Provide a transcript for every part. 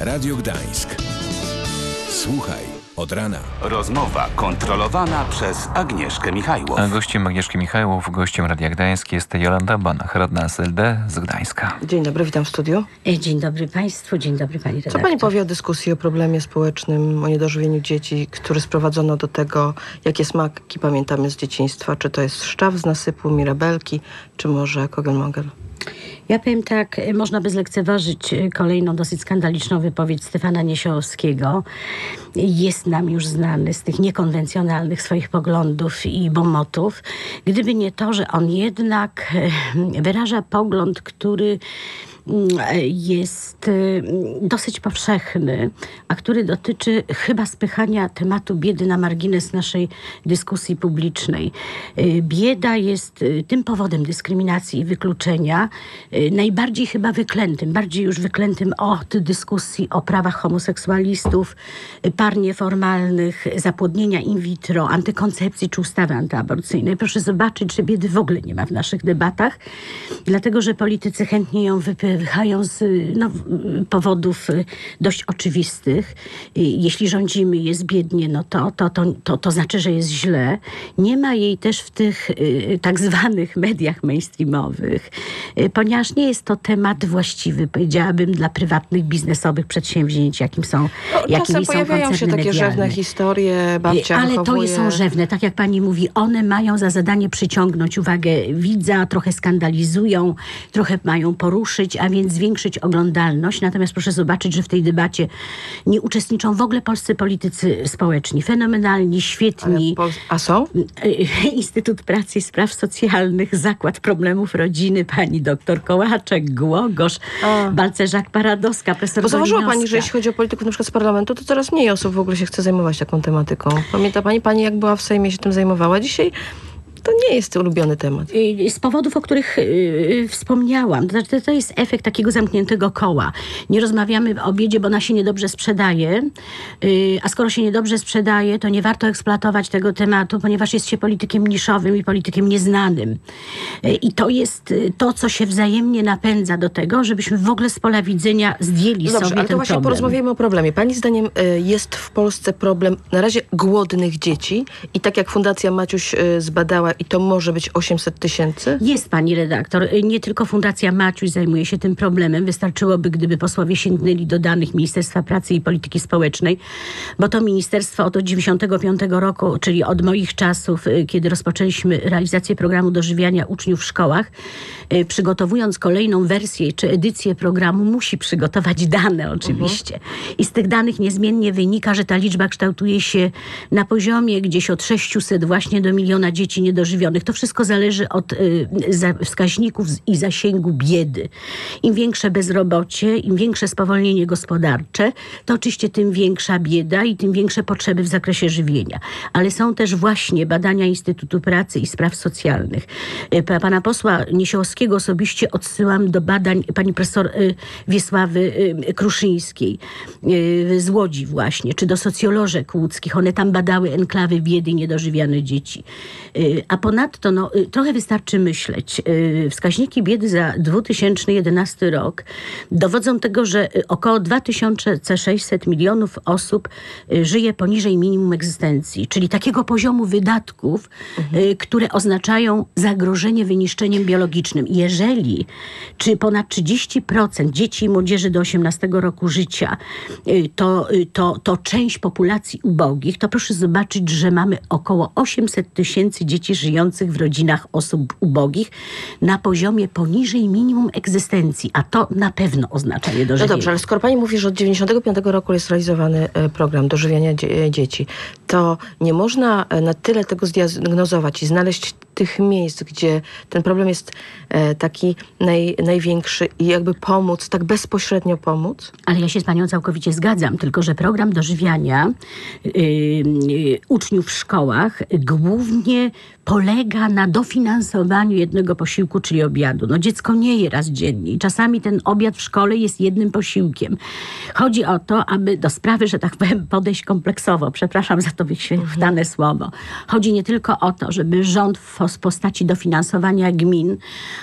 Radio Gdańsk. Słuchaj od rana. Rozmowa kontrolowana przez Agnieszkę Michajłow. A gościem Agnieszki Michajłow, gościem Radia Gdańsk jest Jolanta Banach, radna SLD z Gdańska. Dzień dobry, witam w studiu. E, Dzień dobry Państwu, dzień dobry Pani Co redaktor. pani powie o dyskusji o problemie społecznym, o niedożywieniu dzieci, który sprowadzono do tego, jakie smaki pamiętamy z dzieciństwa? Czy to jest szczaw z nasypu, mirabelki, czy może kogelmogel? Ja powiem tak, e, można by zlekceważyć e, kolejną dosyć skandaliczną wypowiedź Stefana Niesiołowskiego. Jest nam już znany z tych niekonwencjonalnych swoich poglądów i bomotów. Gdyby nie to, że on jednak e, wyraża pogląd, który jest y, dosyć powszechny, a który dotyczy chyba spychania tematu biedy na margines naszej dyskusji publicznej. Y, Bieda jest y, tym powodem dyskryminacji i wykluczenia, najbardziej chyba wyklętym, bardziej już wyklętym od dyskusji o prawach homoseksualistów, par nieformalnych, zapłodnienia in vitro, antykoncepcji czy ustawy antyaborcyjnej. Proszę zobaczyć, że biedy w ogóle nie ma w naszych debatach, dlatego że politycy chętnie ją wypychają z y, no, powodów y, dość oczywistych. Jeśli rządzimy, jest biednie, no to, to, to, to, to znaczy, że jest źle. Nie ma jej też w tych y, tak zwanych mediach mainstreamowych, y, ponieważ nie jest to temat właściwy, powiedziałabym, dla prywatnych, biznesowych przedsięwzięć, jakim są, jakimi No, Czasem są pojawiają się takie medialne. rzewne historie, babcia Ale to wychowuje... są rzewne, tak jak pani mówi, one mają za zadanie przyciągnąć uwagę widza, trochę skandalizują, trochę mają poruszyć, a więc zwiększyć oglądalność. Natomiast proszę zobaczyć, że w tej debacie nie uczestniczą w ogóle polscy politycy społeczni. Fenomenalni, świetni. A są? Instytut Pracy i Spraw Socjalnych, Zakład Problemów Rodziny, pani doktor Kołaczek, Głogosz, A. Balcerzak Paradowska, profesor Bo zauważyła pani, że jeśli chodzi o polityków na przykład z parlamentu, to coraz mniej osób w ogóle się chce zajmować taką tematyką. Pamięta pani, pani jak była w Sejmie się tym zajmowała? Dzisiaj to nie jest ulubiony temat. Y, Z powodów, o których y, wspomniałam. To, znaczy, to jest efekt takiego zamkniętego koła. Nie rozmawiamy o biedzie, bo ona się niedobrze sprzedaje. Y, A skoro się niedobrze sprzedaje, to nie warto eksploatować tego tematu, ponieważ jest się politykiem niszowym i politykiem nieznanym. Y, I to jest y, to, co się wzajemnie napędza do tego, żebyśmy w ogóle z pola widzenia zdjęli No dobrze, sobie ale to właśnie problem. porozmawiajmy o problemie. Pani zdaniem y, jest w Polsce problem na razie głodnych dzieci i tak jak Fundacja Maciuś y, i to może być 800 tysięcy? Jest pani redaktor. Nie tylko Fundacja Maciuś zajmuje się tym problemem. Wystarczyłoby, gdyby posłowie sięgnęli do danych Ministerstwa Pracy i Polityki Społecznej, bo to ministerstwo od 95 roku, czyli od moich czasów, y, kiedy rozpoczęliśmy realizację programu dożywiania uczniów w szkołach, y, przygotowując kolejną wersję czy edycję programu, musi przygotować dane oczywiście. I z tych danych niezmiennie wynika, że ta liczba kształtuje się na poziomie gdzieś od 600 właśnie do miliona dzieci niedożywionych. To wszystko zależy od y, wskaźników i zasięgu biedy. Im większe bezrobocie, im większe spowolnienie gospodarcze, to oczywiście tym większa bieda i tym większe potrzeby w zakresie żywienia. Ale są też właśnie badania Instytutu Pracy i Spraw Socjalnych. Y, pa- Pana posła Niesiołowskiego osobiście odsyłam do badań pani profesor y, Wiesławy Kruszyńskiej z Łodzi właśnie, czy do socjolożek łódzkich. One tam badały enklawy biedy i niedożywiane dzieci. A ponadto no, y, trochę wystarczy myśleć. Y, Wskaźniki biedy za 2011 rok dowodzą tego, że y, około 2600 milionów osób żyje poniżej minimum egzystencji, czyli takiego poziomu wydatków, y, które oznaczają zagrożenie wyniszczeniem biologicznym. Jeżeli, czy ponad 30% dzieci i młodzieży do 18 roku życia to, to, to część populacji ubogich, to proszę zobaczyć, że mamy około 800 tysięcy dzieci żyjących w rodzinach osób ubogich na poziomie poniżej minimum egzystencji, a to na pewno oznacza No niedożywienie. dobrze, ale skoro pani mówi, że od 95 roku jest realizowany e, program dożywiania e, dzieci, to nie można e, na tyle tego zdiagnozować i znaleźć tych miejsc, gdzie ten problem jest e, taki naj, największy i jakby pomóc, tak bezpośrednio pomóc? Ale ja się z panią całkowicie zgadzam, tylko że program dożywiania yy, yy, uczniów w szkołach głównie polega na dofinansowaniu jednego posiłku, czyli obiadu. No dziecko nie je raz dziennie i czasami ten obiad w szkole jest jednym posiłkiem. Chodzi o to, aby do sprawy, że tak powiem, podejść kompleksowo, przepraszam za to wychwytane słowo. Chodzi nie tylko o to, żeby rząd w postaci dofinansowania gmin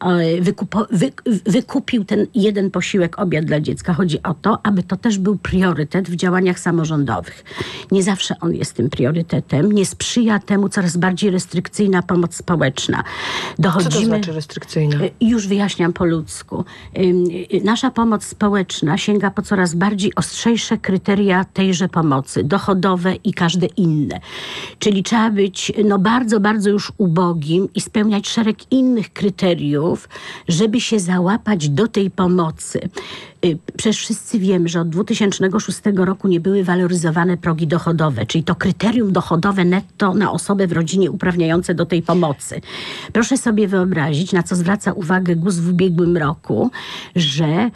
e, wykupo, wy, wykupił ten jeden posiłek obiad dla dziecka. Chodzi o to, aby to też był priorytet w działaniach samorządowych. Nie zawsze on jest tym priorytetem. Nie sprzyja temu coraz bardziej restrykcyjna pomoc społeczna. Co Dochodzimy... to znaczy restrykcyjna? Y, Już wyjaśniam po ludzku. Y, Nasza pomoc społeczna sięga po coraz bardziej ostrzejsze kryteria tejże pomocy, dochodowe i każde inne. Czyli trzeba być no, bardzo, bardzo już ubogim i spełniać szereg innych kryteriów, żeby się załapać do tej pomocy. Y, Przecież wszyscy wiemy, że od 2006 roku nie były waloryzowane progi dochodowe, czyli to kryterium dochodowe netto na osobę w rodzinie uprawniające do tej pomocy. Proszę sobie wyobrazić, na co zwraca uwagę GUS w ubiegłym roku, że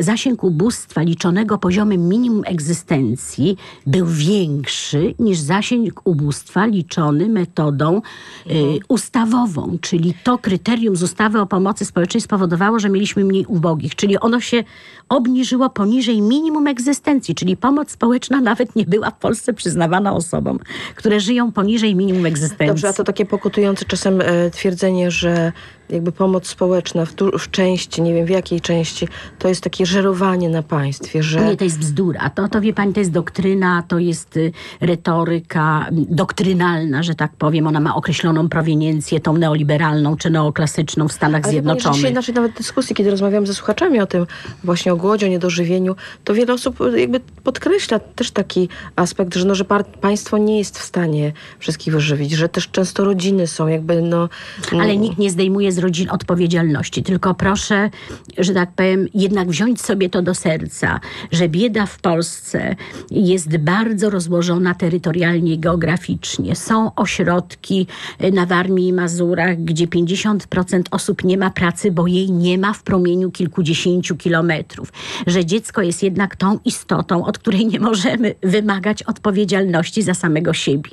zasięg ubóstwa liczonego poziomem minimum egzystencji był większy niż zasięg ubóstwa liczony metodą y, ustawową, czyli to kryterium z ustawy o pomocy społecznej spowodowało, że mieliśmy mniej ubogich, czyli ono się obniżyło poniżej minimum egzystencji, czyli pomoc społeczna nawet nie była w Polsce przyznawana osobom, które żyją poniżej minimum egzystencji. Dobrze, a to takie pokutujące czasem e, twierdzenie, że jakby pomoc społeczna w, tu, w części, nie wiem w jakiej części, to jest takie żerowanie na państwie, że... Nie, to jest bzdura. To, to wie pani, to jest doktryna, to jest y, retoryka m, doktrynalna, że tak powiem. Ona ma określoną proweniencję, tą neoliberalną czy neoklasyczną w Stanach Ale wie pani, Zjednoczonych. dzisiaj naszej nawet dyskusji, kiedy rozmawiam ze słuchaczami o tym właśnie o głodzie, o niedożywieniu, to wiele osób e, jakby podkreśla też taki aspekt, że, no, że państwo nie jest w stanie wszystkich wyżywić, że też często rodziny są jakby no... Ale nikt nie zdejmuje z rodzin odpowiedzialności. Tylko proszę, że tak powiem, jednak wziąć sobie to do serca, że bieda w Polsce jest bardzo rozłożona terytorialnie i geograficznie. Są ośrodki na Warmii i Mazurach, gdzie 50% osób nie ma pracy, bo jej nie ma w promieniu kilkudziesięciu kilometrów. Że dziecko jest jednak tą istotą, od której nie możemy wymagać odpowiedzialności za samego siebie.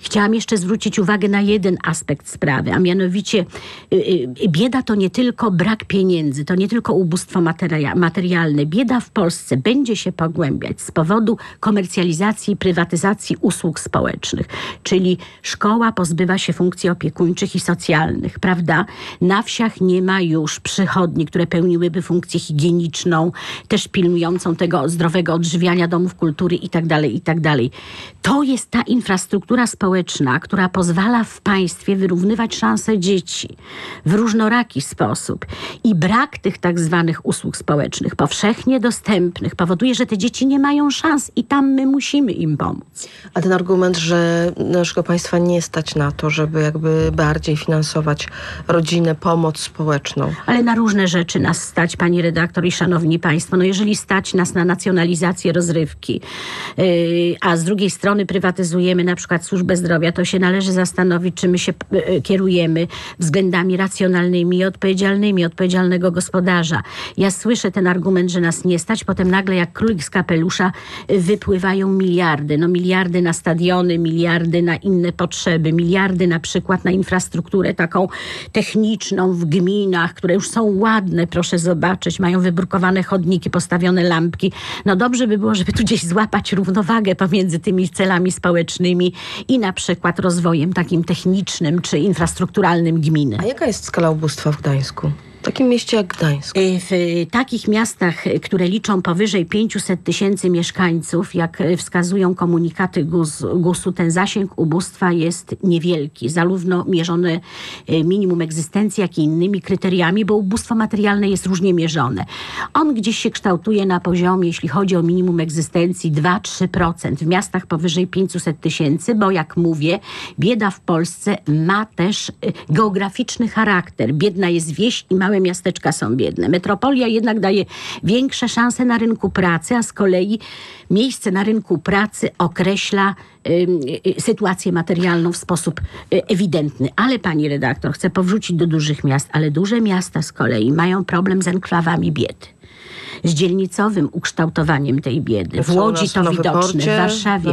Chciałam jeszcze zwrócić uwagę na jeden aspekt sprawy, a mianowicie y, y, bieda to nie tylko brak pieniędzy, to nie tylko ubóstwo materia- materialne. Bieda w Polsce będzie się pogłębiać z powodu komercjalizacji i prywatyzacji usług społecznych. Czyli szkoła pozbywa się funkcji opiekuńczych i socjalnych, prawda? Na wsiach nie ma już przychodni, które pełniłyby funkcję higieniczną, też pilnującą tego zdrowego odżywiania domów kultury itd., itd. To jest ta infrastruktura społeczna, która pozwala w państwie wyrównywać szanse dzieci w różnoraki sposób. I brak tych tak zwanych usług społecznych, powszechnie dostępnych, powoduje, że te dzieci nie mają szans i tam my musimy im pomóc. A ten argument, że naszego państwa nie stać na to, żeby jakby bardziej finansować rodzinę, pomoc społeczną. Ale na różne rzeczy nas stać, pani redaktor i szanowni państwo. No jeżeli stać nas na nacjonalizację rozrywki, yy, a z drugiej strony prywatyzujemy na przykład służbę zdrowia, to się należy zastanowić, czy my się yy, kierujemy względami racjonalnymi i odpowiedzialnymi, odpowiedzialnego gospodarza. Ja słyszę ten argument, że nas nie stać, potem nagle jak królik z kapelusza yy, wypływają miliardy. No miliardy na stadiony, miliardy na inne potrzeby, miliardy na przykład na infrastrukturę taką techniczną w gminach, które już są ładne, proszę zobaczyć, mają wybrukowane chodniki, postawione lampki. No dobrze by było, żeby tu gdzieś złapać równowagę pomiędzy tymi celami społecznymi i na przykład rozwojem takim technicznym czy infrastrukturalnym gminy. A jaka jest skala ubóstwa w Gdańsku? Takim mieście jak Gdańsk. Y, W y, takich miastach, y, które liczą powyżej 500 tysięcy mieszkańców, jak wskazują komunikaty GUS, GUS-u, ten zasięg ubóstwa jest niewielki, zarówno mierzony minimum egzystencji, jak i innymi kryteriami, bo ubóstwo materialne jest różnie mierzone. On gdzieś się kształtuje na poziomie, jeśli chodzi o minimum egzystencji, 2-3%. W miastach powyżej 500 tysięcy, bo jak mówię, bieda w Polsce ma też geograficzny charakter. Biedna jest wieś i małe miasteczka są biedne. Metropolia jednak daje większe szanse na rynku pracy, a z kolei miejsce na rynku pracy określa ym, y, sytuację materialną w sposób y, ewidentny. Ale pani redaktor, chcę powrócić do dużych miast, ale duże miasta z kolei mają problem z enklawami biedy. Z dzielnicowym ukształtowaniem tej biedy. W Łodzi to widoczne, w Warszawie.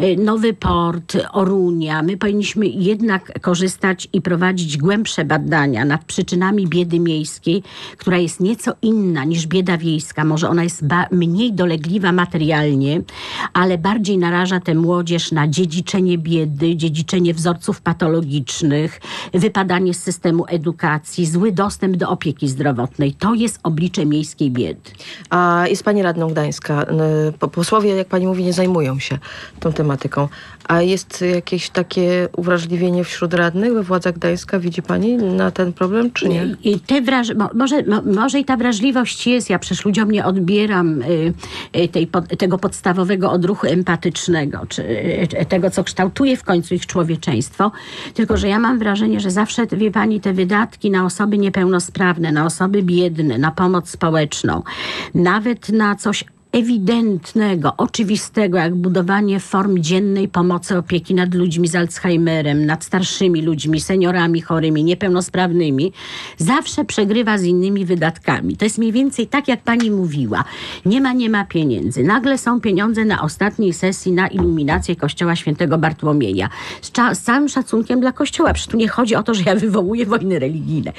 Y, Nowy Port, Orunia. My powinniśmy jednak korzystać i prowadzić głębsze badania nad przyczynami biedy miejskiej, która jest nieco inna niż bieda wiejska. Może ona jest mniej dolegliwa materialnie, ale bardziej naraża tę młodzież na dziedziczenie biedy, dziedziczenie wzorców patologicznych, wypadanie z systemu edukacji, zły dostęp do opieki zdrowotnej. To jest oblicze miejskiej biedy. A jest pani radną Gdańska. N- po- Posłowie, jak pani mówi, nie zajmują się tą tematyką. A jest jakieś takie uwrażliwienie wśród radnych we władzach Gdańska? Widzi pani na ten problem, czy nie? I te wraż- mo, może, mo, może i ta wrażliwość jest. Ja przecież ludziom nie odbieram y, y, tej, pod, tego podstawowego odruchu empatycznego, czy y, tego, co kształtuje w końcu ich człowieczeństwo. Tylko, że ja mam wrażenie, że zawsze, wie pani, te wydatki na osoby niepełnosprawne, na osoby biedne, na pomoc społeczną, nawet na coś ewidentnego, oczywistego, jak budowanie form dziennej pomocy opieki nad ludźmi z Alzheimerem, nad starszymi ludźmi, seniorami chorymi, niepełnosprawnymi, zawsze przegrywa z innymi wydatkami. To jest mniej więcej tak, jak pani mówiła. Nie ma, nie ma pieniędzy. Nagle są pieniądze na ostatniej sesji na iluminację kościoła świętego Bartłomieja. Z, z całym szacunkiem dla kościoła. Przecież tu nie chodzi o to, że ja wywołuję wojny religijne.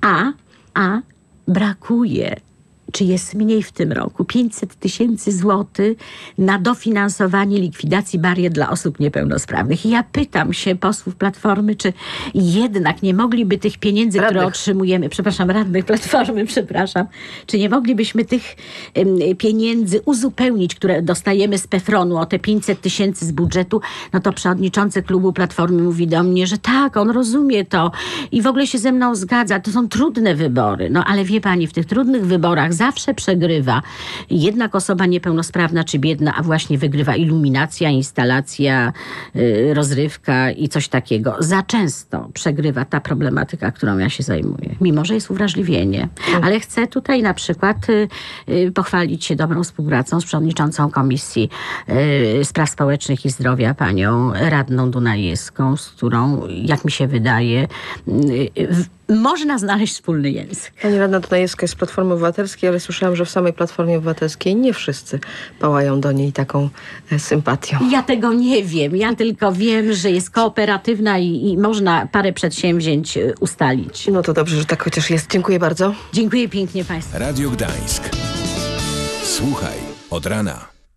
A, a brakuje czy jest mniej w tym roku, 500 tysięcy złotych na dofinansowanie likwidacji barier dla osób niepełnosprawnych. I ja pytam się posłów Platformy, czy jednak nie mogliby tych pieniędzy, które Radnych. otrzymujemy, przepraszam, radnych Platformy, przepraszam, czy nie moglibyśmy tych pieniędzy uzupełnić, które dostajemy z PEFRON-u o te 500 tysięcy z budżetu, no to przewodniczący klubu Platformy mówi do mnie, że tak, on rozumie to i w ogóle się ze mną zgadza. To są trudne wybory. No ale wie pani, w tych trudnych wyborach zawsze przegrywa jednak osoba niepełnosprawna czy biedna, a właśnie wygrywa iluminacja, instalacja, y, rozrywka i coś takiego. Za często przegrywa ta problematyka, którą ja się zajmuję. Mimo, że jest uwrażliwienie. Ale chcę tutaj na przykład y, y, pochwalić się dobrą współpracą z przewodniczącą Komisji Spraw Społecznych i Zdrowia, panią radną Dunajewską, z którą, jak mi się wydaje, w- można znaleźć wspólny język. Pani radna Dunajewska jest z Platformy Obywatelskiej, ale słyszałam, że w samej Platformie Obywatelskiej nie wszyscy pałają do niej taką e, sympatią. Ja tego nie wiem. Ja tylko wiem, że jest kooperatywna i, i można parę przedsięwzięć y, ustalić. No to dobrze, że tak chociaż jest. Dziękuję bardzo. Dziękuję pięknie Państwu. Radio Gdańsk. Słuchaj od rana.